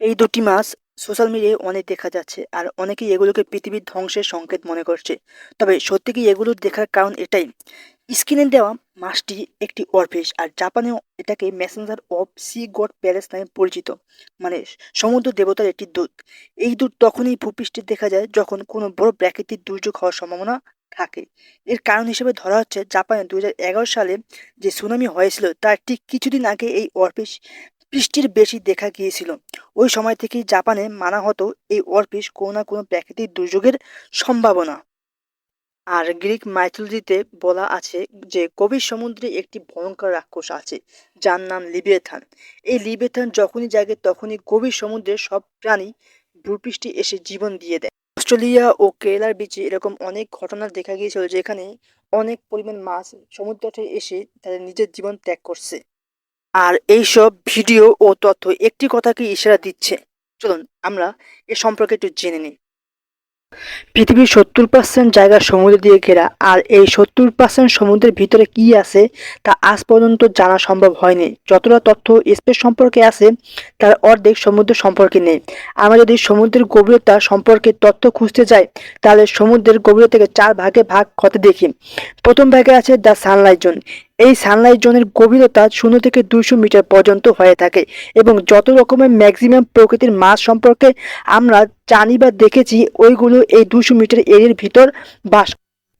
এই দুটি মাছ সোশ্যাল মিডিয়ায় অনেক দেখা যাচ্ছে আর অনেকেই এগুলোকে পৃথিবীর ধ্বংসের সংকেত মনে করছে। তবে সত্যি কি এগুলো দেখার কারণ এটাই? স্ক্রিনে দেওয়া মাছটি একটি অরফিস আর জাপানেও এটাকে messenger of sea god palace নামে পরিচিত মানে সমুদ্র দেবতার একটি দূত। এই দূত তখনই ভূপৃষ্ঠে দেখা যায় যখন কোনো বড় প্রাকৃতিক দুর্যোগ হওয়ার সম্ভাবনা থাকে। এর কারণ হিসেবে ধরা হচ্ছে জাপানে দুই হাজার এগারো সালে যে সুনামি হয়েছিল তার ঠিক কিছুদিন আগে এই অরফিস বৃষ্টির বেশি দেখা গিয়েছিল। ওই সময় থেকেই জাপানে মানা হতো এই অরফিস কোনো না কোনো প্রাকৃতিক দুর্যোগের সম্ভাবনা। আর গ্রিক মাইথোলজিতে বলা আছে যে, গভীর সমুদ্রে একটি ভয়ঙ্কর রাক্ষস আছে, যার নাম লিবিয়েথান। এই লিবিয়েথান যখনই জাগে, তখনই গভীর সমুদ্রে সব প্রাণী ভূপৃষ্ঠে এসে জীবন দিয়ে দেয়। অস্ট্রেলিয়া ও কেরালার বিচে এরকম অনেক ঘটনা দেখা গিয়েছিল, যেখানে অনেক পরিমাণ মাছ সমুদ্রতে এসে তাদের নিজের জীবন ত্যাগ করছে। আর এইসব ভিডিও ও তথ্য একটি কথাকে ইশারা দিচ্ছে। চলুন, আমরা এ সম্পর্কে একটু জেনে নিই। পৃথিবীর সত্তর পার্সেন্ট জায়গা সমুদ্র দিয়ে ঘেরা আর এই সত্তর পার্সেন্ট সমুদ্রের ভিতরে কি আছে তা আজ পর্যন্ত জানা সম্ভব হয়নি। যতটা তথ্য স্পেস সম্পর্কে আছে, তার অর্ধেক সমুদ্র সম্পর্কে নেই। আমরা যদি সমুদ্রের গভীরতা সম্পর্কে তথ্য খুঁজতে যাই, তাহলে সমুদ্রের গভীরতাকে চার ভাগে ভাগ হতে দেখি। প্রথম ভাগে আছে দ্য সানলাইট জোন। এই সানলাইট জোনের গভীরতা শূন্য থেকে দুইশো মিটার পর্যন্ত হয়ে থাকে এবং যত রকমের ম্যাক্সিমাম প্রকৃতির মাছ সম্পর্কে আমরা জানি বা দেখেছি, ওইগুলো এই দুশো মিটার এরিয়ার ভিতর বাস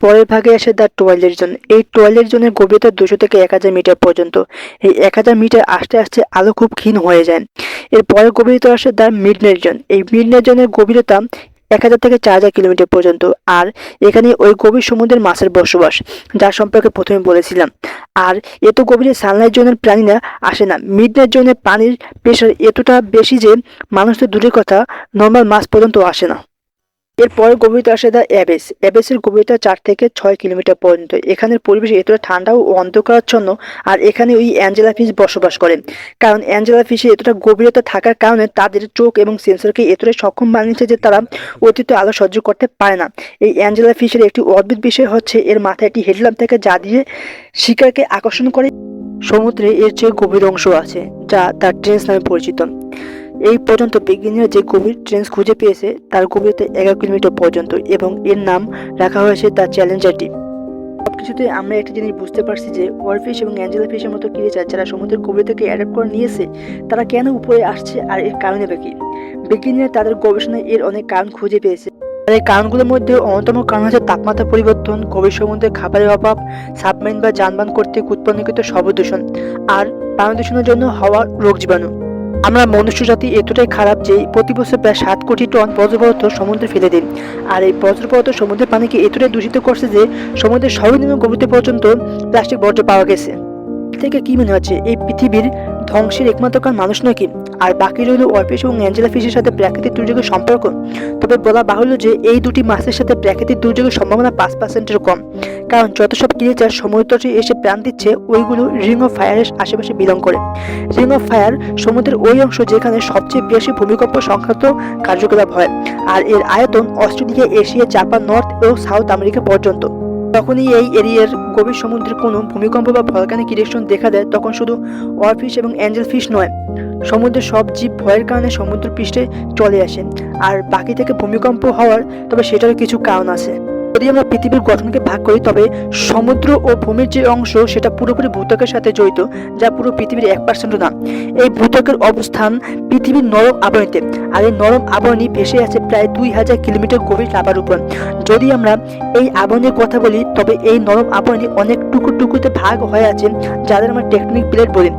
পরের ভাগে আসে দ্য টয়লেট জোন এই টয়লেট জোনের গভীরতা দুশো থেকে এক হাজার মিটার পর্যন্ত। এই এক হাজার মিটার আস্তে আস্তে আলো খুব ক্ষীণ হয়ে যায়। এর পরের গভীরতা আসে দ্য মিডনাইট জোন এই মিডনাইট জোনের গভীরতা এক হাজার থেকে চার হাজার কিলোমিটার পর্যন্ত। আর এখানে ওই গভীর সমুদ্রের মাছের বসবাস, যার সম্পর্কে প্রথমে বলেছিলাম। আর এত গভীরে সানলাইট জোনের প্রাণীরা আসে না। মিডনাইট জোনের পানির প্রেশার এতটা বেশি যে মানুষ তো দূরের কথা, নর্মাল মাছ পর্যন্ত আসে না। এরপরে গভীরতা আসে দা অ্যাবেস। অ্যাবেসের গভীরতা চার থেকে ছয় কিলোমিটার পর্যন্ত। এখানের পরিবেশ এতটা ঠান্ডা ও অন্ধকারাচ্ছন্ন, আর এখানে ওই অ্যাঞ্জেলা ফিশ বসবাস করে কারণ অ্যাঞ্জেলা ফিশে এতটা গভীরতা থাকার কারণে তাদের চোখ এবং সেন্সরকে এতটাই সক্ষম বানিয়েছে যে তারা অতীত আলো সহ্য করতে পারে না। এই অ্যাঞ্জেলা ফিশের একটি অদ্ভুত বিষয় হচ্ছে, এর মাথায় একটি হেডল্যাম্প থেকে যা দিয়ে শিকারকে আকর্ষণ করে। সমুদ্রে এর চেয়ে গভীর অংশ আছে, যা তার ট্রেন্স নামে পরিচিত। এই পর্যন্ত বিজ্ঞানীরা যে গভীর ট্রেন্স খুঁজে পেয়েছে, তার গভীরতা এগারো কিলোমিটার পর্যন্ত এবং এর নাম রাখা হয়েছে তার চ্যালেঞ্জার ডিপ সবকিছুতে আমরা একটা জিনিস বুঝতে পারছি যে ওয়ারফিশ এবং অ্যাঞ্জেলা ফিশের মতো ক্রিয়েচার যারা সমুদ্রের গভীরতাকে অ্যাডাপ্ট করে নিয়েছে, তারা কেন উপরে আসছে আর এর কারণে বা বিজ্ঞানীরা তাদের গবেষণায় এর অনেক কারণ খুঁজে পেয়েছে। এই কারণগুলোর মধ্যে অন্যতম কারণ হচ্ছে তাপমাত্রা পরিবর্তন, গভীর সমুদ্রে খাবারের অভাব সাবমেরিন বা যানবাহন কর্তৃক উৎপন্নকৃত শব্দ দূষণ, আর প্রাণ দূষণের জন্য হওয়া রোগ জীবাণু। আমরা মনুষ্য জাতি এতটাই খারাপ যে প্রতি বছর প্রায় সাত কোটি টন বজ্রপদার্থ সমুদ্রে ফেলে দিন আর এই বজ্রপদার্থ সমুদ্রের পানিকে এতটাই দূষিত করছে যে সমুদ্রের সর্বনিম্ন গভীরতা পর্যন্ত প্লাস্টিক বর্জ্য পাওয়া গেছে। থেকে কি মনে হচ্ছে এই পৃথিবীর ধ্বংসের একমাত্র কারণ মানুষ নয় কি? আর বাকি রইল অর্পেশ এবং অ্যাঞ্জেলা ফিশের সাথে প্রাকৃতিক দুর্যোগের সম্পর্ক। তবে বলা বাহুল্য যে এই দুটি মাছের সাথে প্রাকৃতিক দুর্যোগের সম্ভাবনা পাঁচ পার্সেন্টের কম। কারণ যত সব ক্রিয়েচার সমুদ্রতটে এসে প্রাণ দিচ্ছে, ওইগুলো রিং অফ ফায়ারের আশেপাশে বিলং করে। রিং অফ ফায়ার সমুদ্রের ওই অংশ যেখানে সবচেয়ে বেশি ভূমিকম্প সংক্রান্ত কার্যকলাপ হয়, আর এর আয়তন অস্ট্রেলিয়া, এশিয়া, জাপান, নর্থ ও সাউথ আমেরিকা পর্যন্ত। যখনই এই এরিয়ার গভীর সমুদ্রে কোনো ভূমিকম্প বা ভলকানিক ইরেকশন দেখা দেয়। তখন শুধু অরফিশ এবং অ্যাঞ্জেল ফিশ নয়, সমুদ্রের সব জীব ভয়ের কারণে সমুদ্র পৃষ্ঠে চলে আসেন আর বাকি থেকে ভূমিকম্প হওয়ার তবে সেটারও কিছু কারণ আছে। যদি আমরা পৃথিবীর গঠনকে ভাগ করি, তবে সমুদ্র ও ভূমির যে অংশ, সেটা পুরোপুরি ভূত্বকের সাথে জড়িত, যা পুরো পৃথিবীর এক পার্সেন্টও না। এই ভূত্বকের অবস্থান পৃথিবীর নরম আবরণীতে। আর এই নরম আবরণী ভেসে আছে প্রায় দুই হাজার কিলোমিটার গভীর লাভার উপর। যদি আমরা এই আবরণের কথা বলি, তবে এই নরম আবরণী অনেক টুকরো টুকুতে ভাগ হয়ে আছে, যাদের আমরা টেকটনিক প্লেট বলি।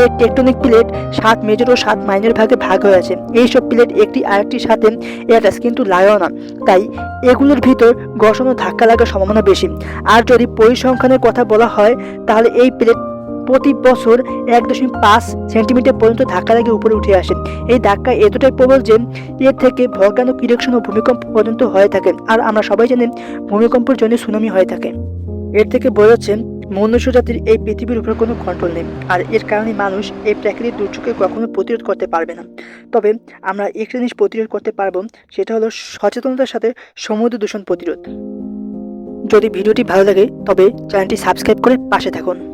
এই টেকটনিক প্লেট সাত মেজর ও সাত মাইনের ভাগে ভাগ হয়ে আছে। এইসব প্লেট একটি আরেকটির সাথে অ্যাটাচ কিন্তু লাগাও না তাই এগুলোর ভিতর ঘর্ষণ ধাক্কা লাগার সম্ভাবনা বেশি। আর যদি পরিসংখ্যানের কথা বলা হয়, তাহলে এই প্লেট প্রতি বছর এক দশমিক পাঁচ সেন্টিমিটার পর্যন্ত ধাক্কা লাগে উপরে উঠে আসে। এই ধাক্কা এতটাই প্রবল যে এর থেকে ভলকানো ইরেকশন ও ভূমিকম্প পর্যন্ত হয়ে থাকে। আর আমরা সবাই জানি ভূমিকম্পের জন্য সুনামি হয়ে থাকে। এর থেকে বোঝা যাচ্ছে মনুষ্য জাতির এই পৃথিবীর উপর কোনো কন্ট্রোল নেই। আর এর কারণে মানুষ এই প্রাকৃতিক দুর্যোগকে কখনো প্রতিরোধ করতে পারবে না। তবে আমরা একটা জিনিস প্রতিরোধ করতে পারব, সেটা হলো সচেতনতার সাথে সমুদ্র দূষণ প্রতিরোধ। যদি ভিডিওটি ভালো লাগে, তবে চ্যানেলটি সাবস্ক্রাইব করে পাশে থাকুন।